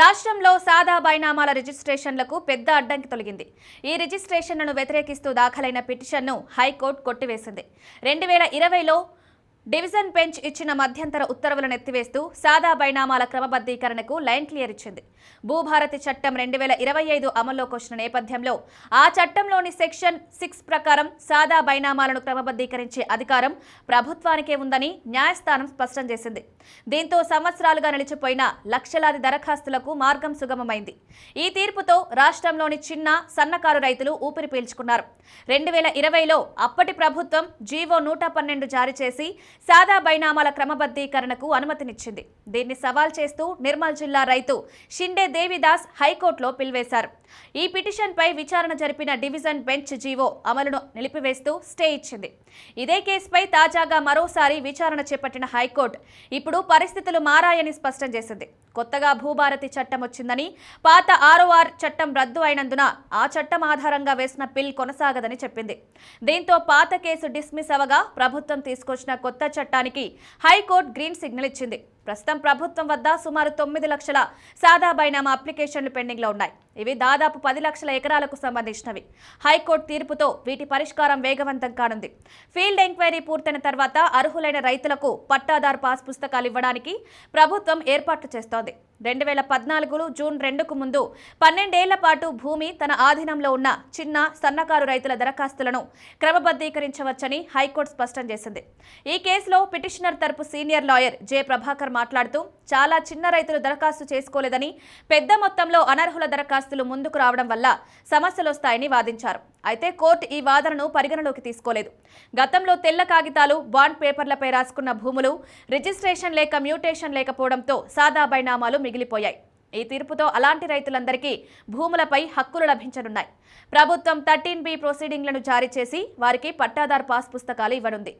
రాష్ట్రంలో సాదా బైనామాల రిజిస్ట్రేషన్లకు పెద్ద అడ్డంకి తొలగింది. ఈ రిజిస్ట్రేషన్లను వ్యతిరేకిస్తూ దాఖలైన పిటిషన్ను హైకోర్టు కొట్టివేసింది. రెండు వేల ఇరవైలో డివిజన్ బెంచ్ ఇచ్చిన మధ్యంతర ఉత్తర్వులను ఎత్తివేస్తూ సాదా బైనామాల క్రమబద్ధీకరణకు లైన్ క్లియర్ ఇచ్చింది. భూభారతి చట్టం రెండు వేల ఇరవై ఐదు అమల్లోకి వచ్చిన నేపథ్యంలో ఆ చట్టంలోని సెక్షన్ సిక్స్ ప్రకారం సాదా బైనామాలను క్రమబద్ధీకరించే అధికారం ప్రభుత్వానికే ఉందని న్యాయస్థానం స్పష్టం చేసింది. దీంతో సంవత్సరాలుగా నిలిచిపోయిన లక్షలాది దరఖాస్తులకు మార్గం సుగమమైంది. ఈ తీర్పుతో రాష్ట్రంలోని చిన్న సన్నకారు రైతులు ఊపిరి పీల్చుకున్నారు. రెండు వేల ఇరవైలో అప్పటి ప్రభుత్వం జీవో నూట పన్నెండు జారీ చేసి సాదా బైనామాల క్రమబద్ధీకరణకు అనుమతినిచ్చింది. దీన్ని సవాల్ చేస్తూ నిర్మల్ జిల్లా రైతు షిండే దేవిదాస్ హైకోర్టులో పిలివేశారు. ఈ పిటిషన్పై విచారణ జరిపిన డివిజన్ బెంచ్ జీవో అమలును నిలిపివేస్తూ స్టే ఇచ్చింది. ఇదే కేసుపై తాజాగా మరోసారి విచారణ చేపట్టిన హైకోర్టు ఇప్పుడు పరిస్థితులు మారాయని స్పష్టం చేసింది. కొత్తగా భూభారతి చట్టం వచ్చిందని పాత ఆర్ఓఆర్ చట్టం రద్దు అయినందున ఆ చట్టం ఆధారంగా వేసిన బిల్ కొనసాగదని చెప్పింది. దీంతో పాత కేసు డిస్మిస్ అవగా ప్రభుత్వం తీసుకొచ్చిన కొత్త చట్టానికి హైకోర్టు గ్రీన్ సిగ్నల్ ఇచ్చింది. ప్రస్తుతం ప్రభుత్వం వద్ద సుమారు తొమ్మిది లక్షల సాదా బైనామా అప్లికేషన్లు పెండింగ్లో ఉన్నాయి. ఇవి దాదాపు పది లక్షల ఎకరాలకు సంబంధించినవి. హైకోర్టు తీర్పుతో వీటి పరిష్కారం వేగవంతం కానుంది. ఫీల్డ్ ఎంక్వైరీ పూర్తయిన తర్వాత అర్హులైన రైతులకు పట్టాదారు పాస్ పుస్తకాలు ఇవ్వడానికి ప్రభుత్వం ఏర్పాట్లు చేస్తోంది. రెండు వేల పద్నాలుగులో జూన్ రెండుకు ముందు పన్నెండేళ్ళ పాటు భూమి తన ఆధీనంలో ఉన్న చిన్న సన్నకారు రైతుల దరఖాస్తులను క్రమబద్ధీకరించవచ్చని హైకోర్టు స్పష్టం చేసింది. ఈ కేసులో పిటిషనర్ తరపు సీనియర్ లాయర్ జె. ప్రభాకర్ మాట్లాడుతూ చాలా చిన్న రైతులు దరఖాస్తు చేసుకోలేదని పెద్ద మొత్తంలో అనర్హుల దరఖాస్తులు ముందుకు రావడం వల్ల సమస్యలు వస్తాయని వాదించారు. అయితే కోర్టు ఈ వాదనను పరిగణలోకి తీసుకోలేదు. గతంలో తెల్ల కాగితాలు బాండ్ పేపర్లపై రాసుకున్న భూములు రిజిస్ట్రేషన్ లేక మ్యూటేషన్ లేకపోవడంతో సాదా బైనామాలు మిగిలిపోయాయి. ఈ తీర్పుతో అలాంటి రైతులందరికీ భూములపై హక్కులు లభించనున్నాయి. ప్రభుత్వం థర్టీన్ బి ప్రొసీడింగ్లను జారీ చేసి వారికి పట్టాదారు పాస్ పుస్తకాలు ఇవ్వనుంది.